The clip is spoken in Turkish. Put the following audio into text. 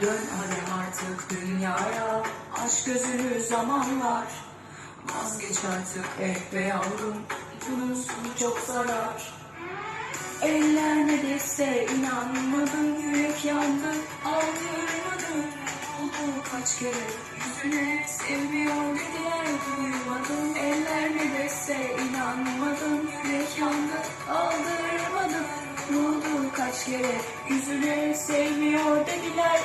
Dön arem artık dünyaya Aç gözünü zamanlar. Vazgeç artık eh be yavrum Bunun çok zarar. Eller ne dese inanmadın Yürek yandı aldırmadın. Oldu kaç kere yüzüne Sevmiyor dediler duymadın. Eller ne dese inanmadın Yürek yandı aldırmadın. Ne oldu kaç kere yüzüne Sevmiyor dediler.